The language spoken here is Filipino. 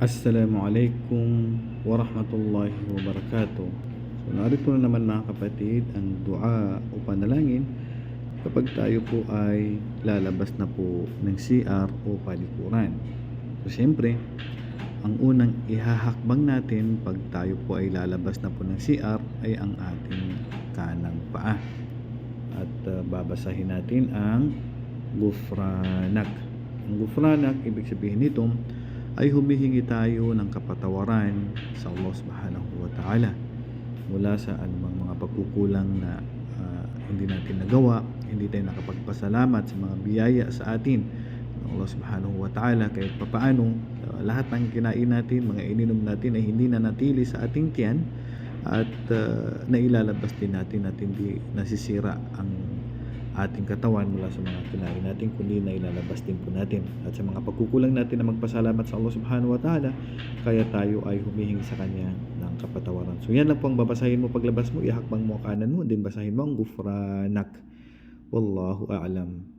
Assalamualaikum warahmatullahi wabarakatuh. So narito na naman mga kapatid ang dua o panalangin kapag tayo po ay lalabas na po ng CR o palikuran. So siyempre, ang unang ihahakbang natin pag tayo po ay lalabas na po ng CR ay ang ating kanang paa. At uh, babasahin natin ang gufranak. Ang gufranak, ibig sabihin nito, ay humihingi tayo ng kapatawaran sa Allah Subhanahu wa Ta'ala mula sa anumang mga pagkukulang na ah, hindi natin nagawa, hindi tayo nakapagpasalamat sa mga biyaya sa atin ng Allah Subhanahu wa Ta'ala. Kahit papaano ah, lahat ng kinain natin, mga ininom natin ay hindi na natili sa ating tiyan at ah, nailalabas din natin at hindi nasisira ang ating katawan mula sa mga kinain natin kundi na ilalabas din po natin. At sa mga pagkukulang natin na magpasalamat sa Allah subhanahu wa ta'ala kaya tayo ay humihingi sa Kanya ng kapatawaran. So yan lang po ang babasahin mo. Paglabas mo ihakbang mo kanan mo din basahin mo ang gufranak. Wallahu a'lam